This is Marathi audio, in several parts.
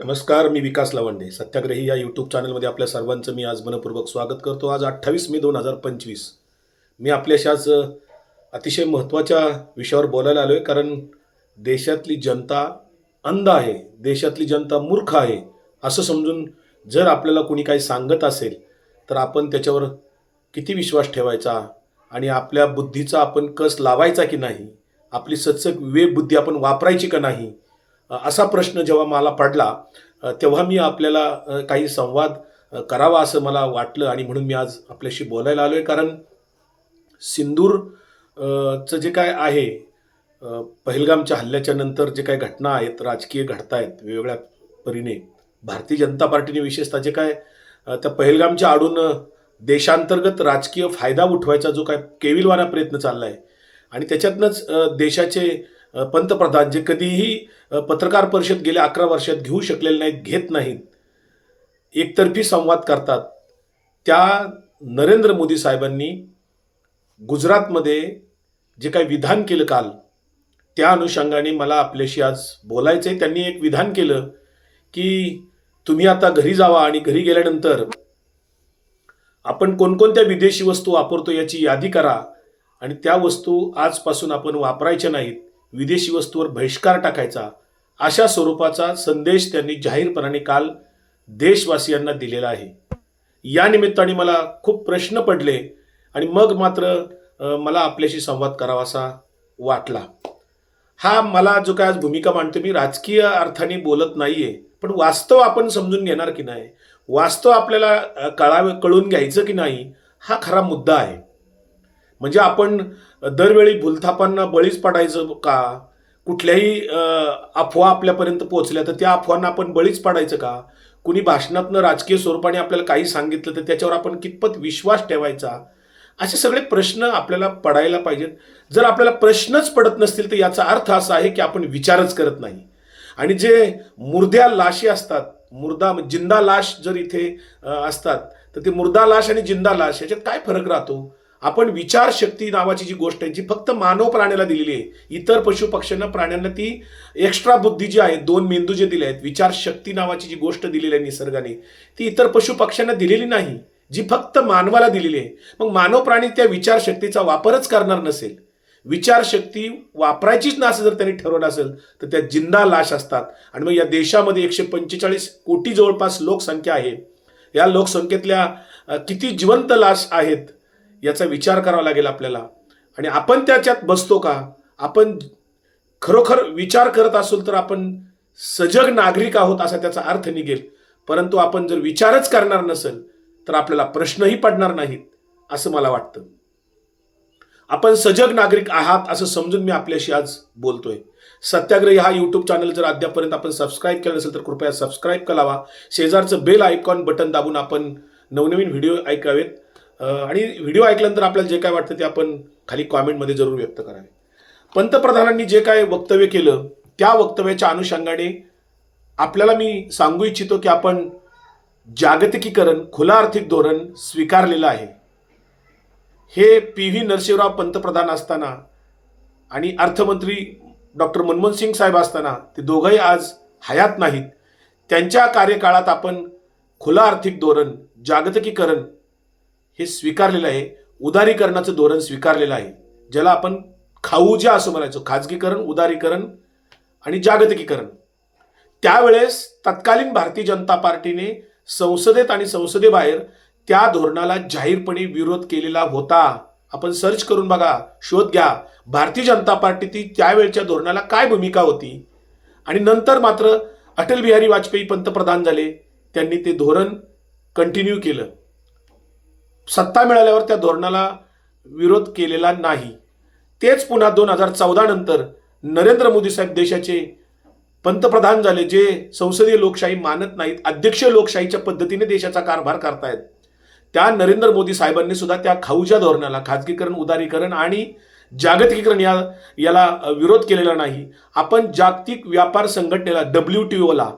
नमस्कार मी विकास लवंडे. सत्याग्रही या यूट्यूब चॅनलमध्ये आपल्या सर्वांचं मी आज मनपूर्वक स्वागत करतो. आज अठ्ठावीस मे दोन हजार पंचवीस. मी आपल्याशाच आज अतिशय महत्त्वाच्या विषयावर बोलायला आलो आहे कारण देशातली जनता अंध आहे देशातली जनता मूर्ख आहे असं समजून जर आपल्याला कोणी काही सांगत असेल तर आपण त्याच्यावर किती विश्वास ठेवायचा आणि आपल्या बुद्धीचा आपण कस लावायचा की नाही आपली सत्सक विवेक बुद्धी आपण वापरायची का नाही असा प्रश्न जेव्हा मला पडला तेव्हा मी आपल्याला काही संवाद करावा असं मला वाटलं आणि म्हणून मी आज आपल्याशी बोलायला आलो आहे कारण सिंदूर चं जे काय आहे पहिलगामच्या पहलगामच्या हल्ल्याच्या नंतर जे काही घटना आहेत राजकीय घडत आहेत वेगवेगळ्या परीने भारतीय जनता पार्टीने विशेषतः जे काय त्या पहलगामच्या आडून देशांतर्गत राजकीय फायदा उठवायचा जो काय केविलवाना प्रयत्न चालला आहे आणि त्याच्यातनंच देशाचे पंतप्रधान जे कधीही पत्रकार परिषद गेल्या अकरा वर्षात घेऊ शकलेले नाहीत घेत नाहीत एकतर्फी संवाद करतात. त्या नरेंद्र मोदी साहेबांनी गुजरातमध्ये जे काही विधान केलं काल त्या अनुषंगाने मला आपल्याशी आज बोलायचं आहे त्यांनी एक विधान केलं की तुम्ही आता घरी जावा आणि घरी गेल्यानंतर आपण कोणकोणत्या विदेशी वस्तू वापरतो याची यादी करा आणि त्या वस्तू आजपासून आपण वापरायच्या नाहीत. विदेशी वस्तूवर बहिष्कार टाकायचा अशा स्वरूपाचा संदेश त्यांनी जाहीरपणाने काल देशवासियांना दिलेला आहे. या निमित्ताने मला खूप प्रश्न पडले आणि मग मात्र मला आपल्याशी संवाद करावासा वाटला. हा मला जो काय आज भूमिका मांडतो मी राजकीय अर्थाने बोलत नाहीये पण वास्तव आपण समजून घेणार की नाही? वास्तव आपल्याला कळावे कळून घ्यायचं की नाही? हा खरा मुद्दा आहे. म्हणजे आपण दरवेळी भूलथापांना बळीच पडायचं का? कुठल्याही अफवा आपल्यापर्यंत पोहोचल्या तर त्या अफवांना आपण बळीच पडायचं का? कुणी भाषणातनं राजकीय स्वरूपाने आपल्याला काही सांगितलं तर त्याच्यावर आपण कितपत विश्वास ठेवायचा? असे सगळे प्रश्न आपल्याला पडायला पाहिजेत. जर आपल्याला प्रश्नच पडत नसतील तर याचा अर्थ असा आहे की आपण विचारच करत नाही. आणि जे मुर्द्या लाशी असतात मुर्दा जिंदा लाश जर इथे असतात तर ते मुर्दा लाश आणि जिंदा लाश याच्यात काय फरक राहतो? आपण विचारशक्ती नावाची जी गोष्ट आहे जी फक्त मानव प्राण्याला दिलेली आहे इतर पशु पक्ष्यांना प्राण्यांना ती एक्स्ट्रा बुद्धी जी आहे दोन मेंदू जे दिले आहेत विचारशक्ती नावाची जी गोष्ट दिलेली आहे निसर्गाने ती इतर पशु पक्ष्यांना दिलेली नाही जी फक्त मानवाला दिलेली आहे. मग मानव प्राणी त्या विचारशक्तीचा वापरच करणार नसेल. विचारशक्ती वापरायचीच ना असं जर त्यांनी ठरवलं असेल तर त्या जिंदा लाश असतात. आणि मग या देशामध्ये एकशे पंचेचाळीस कोटी जवळपास लोकसंख्या आहे. या लोकसंख्येतल्या किती जिवंत लाश आहेत याचा विचार करावा लागेल आपल्याला. आणि आपण त्याच्यात बसतो का? आपण खरोखर विचार करत असेल तर आपण सजग नागरिक आहोत असा त्याचा अर्थ निघेल. परंतु आपण जर विचारच करणार नसेल तर आपल्याला प्रश्नही पडणार नाहीत असं मला वाटतं. आपण सजग नागरिक आहात असं समजून मी आपल्याशी आज बोलतोय. सत्याग्रही हा यूट्यूब चॅनल जर अद्यापर्यंत आपण सबस्क्राईब केलं नसेल तर कृपया सबस्क्राईब करावा. शेजारचं बेल आयकॉन बटन दाबून आपण नवनवीन व्हिडिओ ऐकावेत. आणि व्हिडिओ ऐकल्यानंतर आपल्याला जे काय वाटतं ते आपण खाली कॉमेंटमध्ये जरूर व्यक्त करावे. पंतप्रधानांनी जे काय वक्तव्य केलं त्या वक्तव्याच्या अनुषंगाने आपल्याला मी सांगू इच्छितो की आपण जागतिकीकरण खुला आर्थिक धोरण स्वीकारलेलं आहे. हे पी व्ही नरसिंहराव पंतप्रधान असताना आणि अर्थमंत्री डॉक्टर मनमोहन सिंग साहेब असताना ते दोघंही आज हयात नाहीत. त्यांच्या कार्यकाळात आपण खुला आर्थिक धोरण जागतिकीकरण हे स्वीकारलेलं आहे. उदारीकरणाचं धोरण स्वीकारलेलं आहे. ज्याला आपण खाऊजा असं म्हणायचो खाजगीकरण उदारीकरण आणि जागतिकीकरण. त्यावेळेस तत्कालीन भारतीय जनता पार्टीने संसदेत आणि संसदेबाहेर त्या धोरणाला जाहीरपणे विरोध केलेला होता. आपण सर्च करून बघा शोध घ्या. भारतीय जनता पार्टीची त्यावेळच्या धोरणाला काय भूमिका होती? आणि नंतर मात्र अटल बिहारी वाजपेयी पंतप्रधान झाले. त्यांनी ते धोरण कंटिन्यू केलं. सत्ता मिळाल्यावर त्या धोरणाला विरोध केलेला नाही. तेच पुन्हा दोन हजार चौदा नंतर नरेंद्र मोदी साहेब देशाचे पंतप्रधान झाले जे संसदीय लोकशाही मानत नाहीत अध्यक्षीय लोकशाहीच्या पद्धतीने देशाचा कारभार करतायत. त्या नरेंद्र मोदी साहेबांनी सुद्धा त्या खाऊच्या धोरणाला खाजगीकरण उदारीकरण आणि जागतिकीकरण या याला विरोध केलेला नाही. आपण जागतिक व्यापार संघटनेला डब्ल्यू टी ओला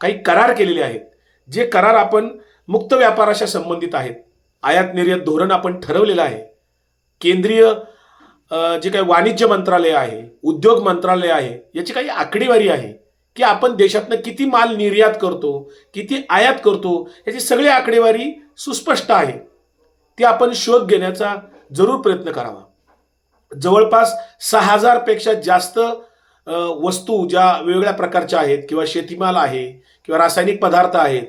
काही करार केलेले आहेत जे करार आपण मुक्त व्यापाराशा संबंधित आहेत. आयात निर्यात धोरण आपण ठरवलेलं आहे. केंद्रीय जे काही वाणिज्य मंत्रालय आहे उद्योग मंत्रालय आहे याची काही आकडेवारी आहे की आपण देशातनं किती माल निर्यात करतो किती आयात करतो याची सगळी आकडेवारी सुस्पष्ट आहे. ती आपण शोध घेण्याचा जरूर प्रयत्न करावा. जवळपास सहा हजारपेक्षा जास्त वस्तू ज्या वेगवेगळ्या प्रकारच्या आहेत किंवा शेतीमाल आहे किंवा रासायनिक पदार्थ आहेत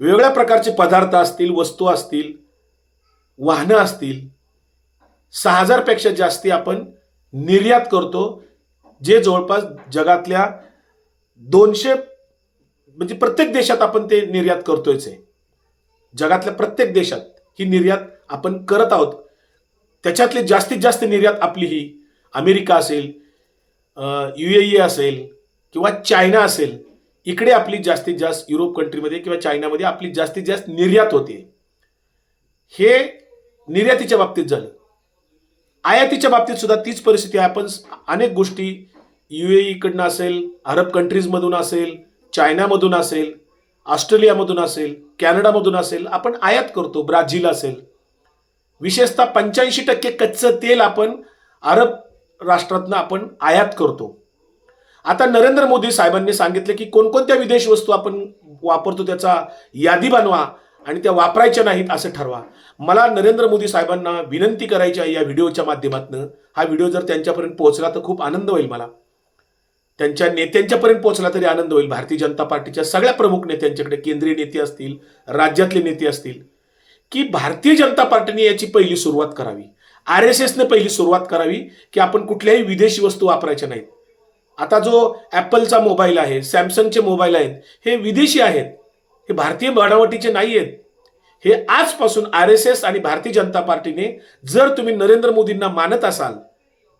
वेगवेगळ्या प्रकारचे पदार्थ असतील वस्तू असतील वाहनं असतील सहा हजारपेक्षा जास्ती आपण निर्यात करतो जे जवळपास जगातल्या दोनशे म्हणजे प्रत्येक देशात आपण ते निर्यात करतोयच आहे. जगातल्या प्रत्येक देशात ही निर्यात आपण करत आहोत. त्याच्यातली जास्तीत जास्त निर्यात आपली ही अमेरिका असेल यू ए असेल किंवा चायना असेल इकडे आपली जास्तीत जास्त युरोप कंट्रीमध्ये किंवा चायनामध्ये आपली जास्तीत जास्त निर्यात होते. हे निर्यातीच्या बाबतीत झालं. आयातीच्या बाबतीत सुद्धा तीच परिस्थिती आहे. आपण अनेक गोष्टी यू ए ईकडनं असेल अरब कंट्रीजमधून असेल चायनामधून असेल ऑस्ट्रेलियामधून असेल कॅनडामधून असेल आपण आयात करतो ब्राझील असेल. विशेषतः पंच्याऐंशी टक्के कच्चं तेल आपण अरब राष्ट्रातनं आपण आयात करतो. आता नरेंद्र मोदी साहेबांनी सांगितलं की कोणकोणत्या विदेश वस्तू आपण वापरतो त्याचा यादी बनवा. आणि त्या वापरायच्या नाहीत असं ठरवा. मला नरेंद्र मोदी साहेबांना विनंती करायची आहे या व्हिडिओच्या माध्यमातून. हा व्हिडिओ जर त्यांच्यापर्यंत पोहोचला तर खूप आनंद होईल मला. त्यांच्या नेत्यांच्यापर्यंत पोहोचला तरी आनंद होईल. भारतीय जनता पार्टीच्या सगळ्या प्रमुख नेत्यांच्याकडे केंद्रीय नेते असतील राज्यातले नेते असतील की भारतीय जनता पार्टीने याची पहिली सुरुवात करावी. आर एस एसने पहिली सुरुवात करावी की आपण कुठल्याही विदेशी वस्तू वापरायच्या नाहीत. आता जो ॲपलचा मोबाईल आहे सॅमसंगचे मोबाईल आहेत हे विदेशी आहेत. हे भारतीय बनावटीचे नाही आहेत हे आजपासून आर एस एस आणि भारतीय जनता पार्टीने जर तुम्ही नरेंद्र मोदींना मानत असाल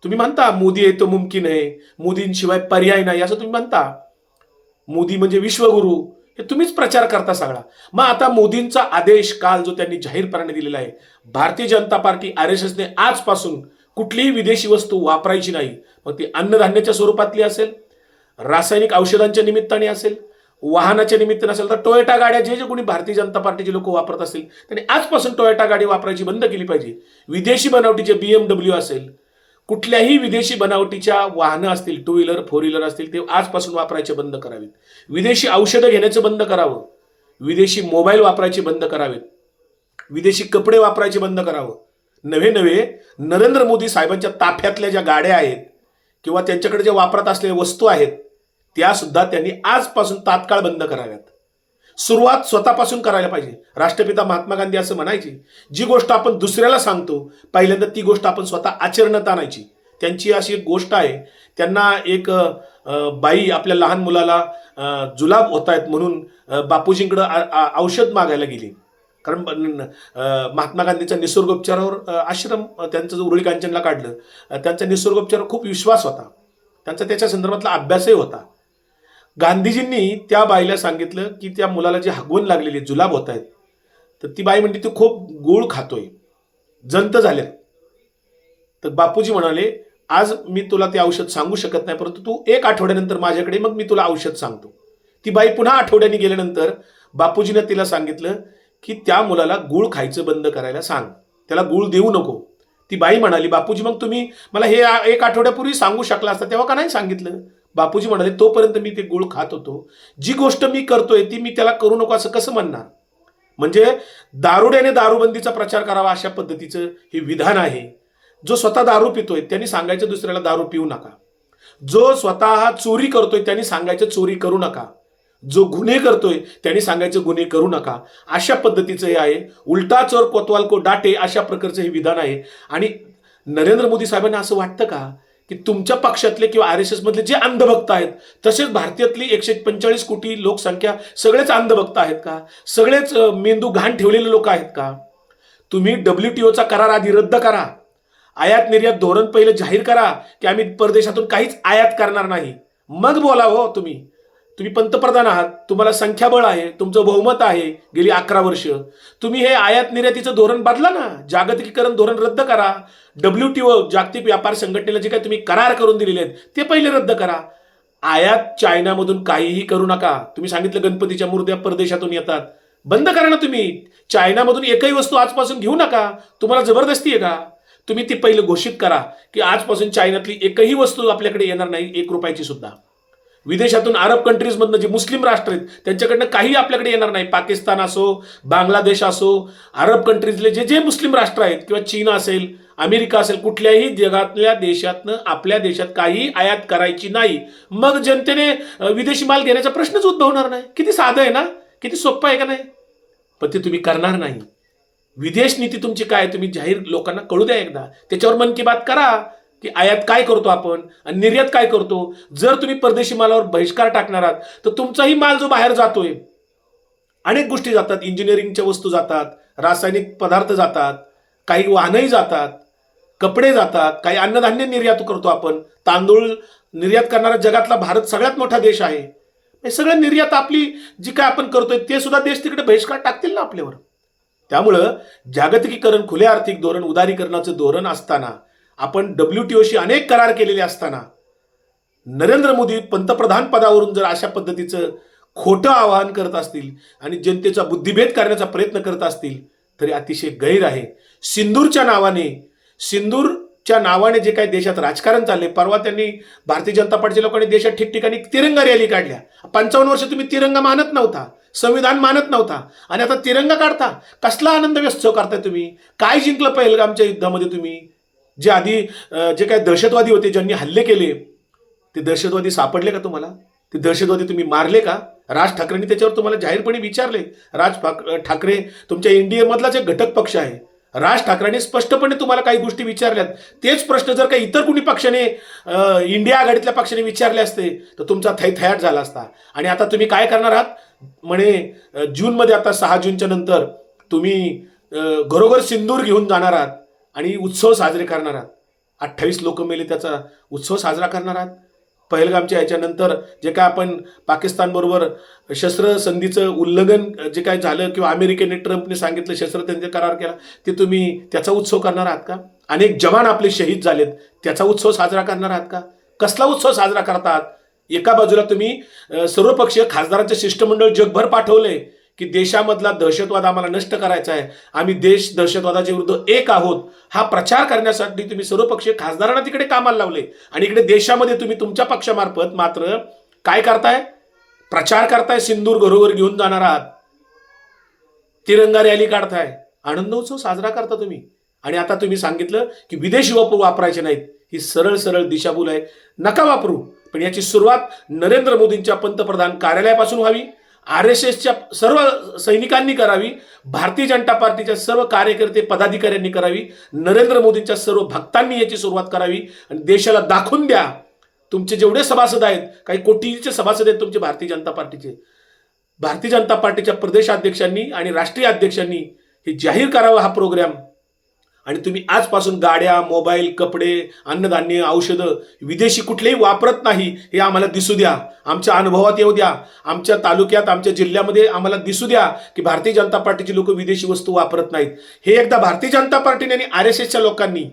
तुम्ही म्हणता मोदी आहे तो मुमकिन आहे मोदींशिवाय पर्याय नाही असं तुम्ही म्हणता. मोदी म्हणजे विश्वगुरु हे तुम्हीच प्रचार करता सगळा. मग आता मोदींचा आदेश काल जो त्यांनी जाहीरपणाने दिलेला आहे Bharatiya Janata party R S एसने आजपासून कुठलीही विदेशी वस्तू वापरायची नाही मग ती अन्नधान्याच्या स्वरूपातली असेल रासायनिक औषधांच्या निमित्ताने असेल वाहनाच्या निमित्त असेल तर टोयोटा गाड्या जे जे कोणी भारतीय जनता पार्टीचे लोक वापरत असतील त्यांनी आजपासून टोयोटा गाडी वापरायची बंद केली पाहिजे. विदेशी बनावटीचे बीएमडब्ल्यू असेल कुठल्याही विदेशी बनावटीच्या वाहनं असतील टू व्हीलर फोर व्हीलर असतील ते आजपासून वापरायचे बंद करावेत. विदेशी औषधं घेण्याचं बंद करावं. विदेशी मोबाईल वापरायचे बंद करावेत. विदेशी कपडे वापरायचे बंद करावं. नवे नवे नरेंद्र मोदी साहेबांच्या ताफ्यातल्या ज्या गाड्या आहेत किंवा त्यांच्याकडे ज्या वापरत असलेल्या वस्तू आहेत त्या सुद्धा त्यांनी आजपासून तात्काळ बंद कराव्यात. सुरुवात स्वतःपासून करायला पाहिजे. राष्ट्रपिता महात्मा गांधी असं म्हणायची जी गोष्ट आपण दुसऱ्याला सांगतो पहिल्यांदा ती गोष्ट आपण स्वतः आचरणात आणायची. त्यांची अशी एक गोष्ट आहे त्यांना एक बाई आपल्या लहान मुलाला जुलाब होत आहेत म्हणून अ, बापूजींकडं औषध मागायला गेली. कारण महात्मा गांधीचा निसर्गोपचारावर आश्रम त्यांचं जो उरळी कांचनला काढलं त्यांचा निसर्गोपचारावर खूप विश्वास होता. त्यांचा त्याच्या संदर्भातला अभ्यासही होता. गांधीजींनी त्या बाईला सांगितलं की त्या मुलाला जी हगवण लागलेली जुलाब होत आहेत तर ती बाई म्हणते तू खूप गुळ खातोय जंत झाल्यात तर बापूजी म्हणाले आज मी तुला ते औषध सांगू शकत नाही परंतु तू एक आठवड्यानंतर माझ्याकडे मग मी तुला औषध सांगतो. ती बाई पुन्हा आठवड्याने गेल्यानंतर बापूजीनं तिला सांगितलं की त्या मुलाला गुळ खायचं बंद करायला सांग त्याला गुळ देऊ नको. ती बाई म्हणाली बापूजी मग तुम्ही मला हे एक आठवड्यापूर्वी सांगू शकला असता तेव्हा का नाही सांगितलं? बापूजी म्हणाले तोपर्यंत मी ते गुळ खात होतो. जी गोष्ट मी करतोय ती मी त्याला करू नको असं कसं म्हणणार? म्हणजे दारुड्याने दारूबंदीचा प्रचार करावा अशा पद्धतीचं हे विधान आहे. जो स्वतः दारू पितोय त्यांनी सांगायचं दुसऱ्याला दारू पिऊ नका. जो स्वतः चोरी करतोय त्यांनी सांगायचं चोरी करू नका. जो गुन्हे करतोय त्यांनी सांगायचं गुन्हे करू नका. अशा पद्धतीचं हे आहे. उलटा चोर कोतवाल को डाटे अशा प्रकारचं हे विधान आहे. आणि नरेंद्र मोदी साहेबांना असं वाटतं का? की तुमच्या पक्षातले किंवा आर एस एस मधले जे अंधभक्त आहेत तसेच भारतातली एकशे पंचेचाळीस कोटी लोकसंख्या सगळेच अंधभक्त आहेत का? सगळेच मेंदू घाण ठेवलेले लोक आहेत का? तुम्ही डब्ल्यू टी ओचा करार आधी रद्द करा. आयात निर्यात धोरण पहिलं जाहीर करा की आम्ही परदेशातून काहीच आयात करणार नाही. मग बोला हो तुम्ही. तुम्ही पंतप्रधान आहात तुम्हाला संख्याबळ आहे तुमचं बहुमत आहे गेली अकरा वर्ष. तुम्ही हे आयात निर्यातीचं धोरण बदला ना. जागतिकीकरण धोरण रद्द करा. डब्ल्यू टी ओ जागतिक व्यापार संघटनेला जे काही तुम्ही करार करून दिलेले आहेत ते पहिले रद्द करा. आयात चायनामधून काहीही करू नका. तुम्ही सांगितलं गणपतीच्या मूर्त्या परदेशातून येतात. बंद करा ना तुम्ही. चायनामधून एकही वस्तू आजपासून घेऊ नका. तुम्हाला जबरदस्ती आहे का? तुम्ही ती पहिलं घोषित करा की आजपासून चायनातली एकही वस्तू आपल्याकडे येणार नाही एक रुपयाची सुद्धा. विदेशातून अरब कंट्रीजमधनं जे मुस्लिम राष्ट्र आहेत त्यांच्याकडनं काही आपल्याकडे येणार नाही. पाकिस्तान असो बांगलादेश असो अरब कंट्रीजले जे जे मुस्लिम राष्ट्र आहेत किंवा चीन असेल अमेरिका असेल कुठल्याही जगातल्या देशातनं आपल्या देशात काही आयात करायची नाही. मग जनतेने विदेशी माल घेण्याचा प्रश्नच उद्भवणार नाही. किती साधं आहे ना? किती सोपं आहे का नाही? पण ते तुम्ही करणार नाही. विदेश नीती तुमची काय तुम्ही जाहीर लोकांना कळू द्या एकदा. त्याच्यावर मन की बात करा. की आयात काय करतो आपण आणि निर्यात काय करतो? जर तुम्ही परदेशी मालावर बहिष्कार टाकणार आहात तर तुमचाही माल जो बाहेर जातोय अनेक गोष्टी जातात. इंजिनिअरिंगच्या वस्तू जातात रासायनिक पदार्थ जातात काही वाहनही जातात कपडे जातात काही अन्नधान्य निर्यात करतो आपण. तांदूळ निर्यात करणारा जगातला भारत सगळ्यात मोठा देश आहे. हे सगळं निर्यात आपली जी काय आपण करतोय ते सुद्धा देश तिकडे बहिष्कार टाकतील ना आपल्यावर. त्यामुळं जागतिकीकरण खुले आर्थिक धोरण उदारीकरणाचं धोरण असताना आपण डब्ल्यू टी ओशी अनेक करार केलेले असताना नरेंद्र मोदी पंतप्रधान पदावरून जर अशा पद्धतीचं खोटं आवाहन करत असतील आणि जनतेचा बुद्धिभेद करण्याचा प्रयत्न करत असतील तरी अतिशय गैर आहे. सिंदूरच्या नावाने सिंदूरच्या नावाने जे काही देशात राजकारण चालले परवा त्यांनी भारतीय जनता पार्टीच्या लोकांनी देशात ठिकठिकाणी तिरंगा रॅली काढल्या. पंचावन्न वर्ष तुम्ही तिरंगा मानत नव्हता संविधान मानत नव्हता आणि आता तिरंगा काढता. कसला आनंद व्यस्त करताय तुम्ही? काय जिंकलं पहिलगामच्या युद्धामध्ये तुम्ही? जे आधी जे काय दहशतवादी होते ज्यांनी हल्ले केले ते दहशतवादी सापडले का तुम्हाला? ते दहशतवादी तुम्ही मारले का? राज ठाकरेंनी त्याच्यावर तुम्हाला जाहीरपणे विचारले. राज ठाक- ठाकरे तुमच्या एनडीएमधलाच एक घटक पक्ष आहे राज ठाकरेंनी स्पष्टपणे तुम्हाला काही गोष्टी विचारल्यात. तेच प्रश्न जर काही इतर कुणी पक्षाने इंडिया आघाडीतल्या पक्षाने विचारले असते तर तुमचा थैथयाट झाला असता. आणि आता तुम्ही काय करणार आहात? म्हणे जूनमध्ये आता सहा जूनच्या नंतर तुम्ही घरोघर सिंदूर घेऊन जाणार आहात. आणि उत्सव साजरे करणार आहात. अठ्ठावीस लोक मेले त्याचा उत्सव साजरा करणार आहात. पहलगामच्या याच्यानंतर जे काय आपण पाकिस्तानबरोबर शस्त्रसंधीचं उल्लंघन जे काय झालं किंवा अमेरिकेने ट्रम्पने सांगितलं शस्त्रसंधी करार केला ते तुम्ही त्याचा उत्सव करणार आहात का? अनेक जवान आपले शहीद झालेत. त्याचा उत्सव साजरा करणार आहात का? कसला उत्सव साजरा करतात? एका बाजूला तुम्ही सर्वपक्षीय खासदारांचे शिष्टमंडळ जगभर पाठवलंय. की देशामधला दहशतवाद आम्हाला नष्ट करायचा आहे. आम्ही देश दहशतवादाच्या विरुद्ध एक आहोत. हा प्रचार करण्यासाठी तुम्ही सर्वपक्षीय खासदारांना तिकडे कामाला लावले. आणि इकडे देशामध्ये तुम्ही तुमच्या पक्षामार्फत मात्र काय करताय? प्रचार करताय सिंदूर घरोघर घेऊन जाणार आहात. तिरंगा रॅली काढताय. आनंद उत्सव साजरा करता तुम्ही. आणि आता तुम्ही सांगितलं की विदेशी वापर वापरायचे नाहीत. ही सरळ सरळ दिशाभूल आहे. नका वापरू. पण याची सुरुवात नरेंद्र मोदींच्या पंतप्रधान कार्यालयापासून व्हावी. आर एस एसच्या सर्व सैनिकांनी करावी भारतीय जनता पार्टीच्या सर्व कार्यकर्ते पदाधिकाऱ्यांनी करावी नरेंद्र मोदींच्या सर्व भक्तांनी याची सुरुवात करावी आणि देशाला दाखवून द्या. तुमचे जेवढे सभासद आहेत काही कोटीचे सभासद आहेत तुमचे भारतीय जनता पार्टीचे. भारतीय जनता पार्टीच्या प्रदेशाध्यक्षांनी आणि राष्ट्रीय अध्यक्षांनी हे जाहीर करावं हा प्रोग्राम. आणि तुम्ही आजपासून गाड्या मोबाईल कपडे अन्नधान्य औषधं विदेशी कुठलेही वापरत नाही हे आम्हाला दिसू द्या. आमच्या अनुभवात येऊ द्या. आमच्या तालुक्यात आमच्या जिल्ह्यामध्ये आम्हाला दिसू द्या की भारतीय जनता पार्टीची लोक विदेशी वस्तू वापरत नाहीत. हे एकदा भारतीय जनता पार्टीने आणि आर एस एसच्या लोकांनी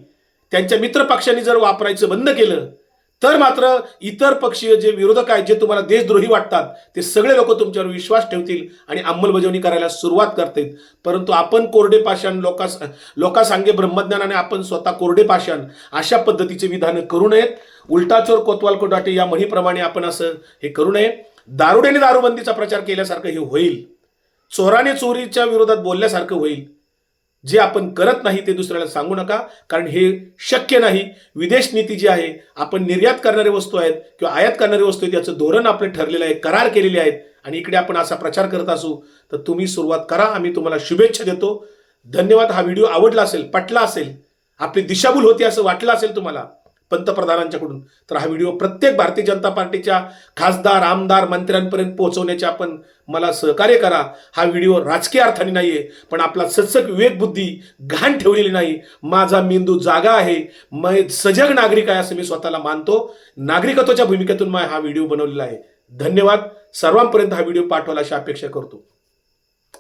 त्यांच्या मित्र पक्षांनी जर वापरायचं बंद केलं तर मात्र इतर पक्षीय जे विरोधक आहेत जे तुम्हाला देशद्रोही वाटतात ते सगळे लोक तुमच्यावर विश्वास ठेवतील आणि अंमलबजावणी करायला सुरुवात करतील परंतु आपण कोरडे पाषाण लोकास लोकासांगे ब्रह्मज्ञानाने आपण स्वतः कोरडे पाषाण अशा पद्धतीचे विधानं करू नयेत. उलटा चोर कोतवाल कोटाटे या म्हणीप्रमाणे आपण असं हे करू नये. दारुड्याने दारूबंदीचा प्रचार केल्यासारखं हे होईल. चोराने चोरीच्या विरोधात बोलल्यासारखं होईल. जे आपण करत नाही ते दुसऱ्याला सांगू नका कारण हे शक्य नाही. विदेश नीती जी आहे आपण निर्यात करणारे वस्तू आहेत किंवा आयात करणारी वस्तू आहेत याचं धोरण आपलं ठरलेलं आहे करार केलेले आहेत. आणि इकडे आपण असा प्रचार करत असू तर तुम्ही सुरुवात करा. आम्ही तुम्हाला शुभेच्छा देतो. धन्यवाद. हा व्हिडिओ आवडला असेल पटला असेल आपली दिशाभूल होती असं वाटलं असेल तुम्हाला पंतप्रधानांच्याकडून. तर हा व्हिडिओ प्रत्येक भारतीय जनता पार्टीच्या खासदार आमदार मंत्र्यांपर्यंत पोहोचवण्याचे आपण मला सहकार्य करा. हा व्हिडिओ राजकीय अर्थाने नाही आहे पण आपला सचक विवेकबुद्धी घाण ठेवलेली नाही. माझा मेंदू जागा आहे. मैं सजग नागरिक आहे असं मी स्वतःला मानतो. नागरिकत्वाच्या भूमिकेतून मी हा व्हिडिओ बनवलेला आहे. धन्यवाद. सर्वांपर्यंत हा व्हिडिओ पाठवायला अशी अपेक्षा करतो.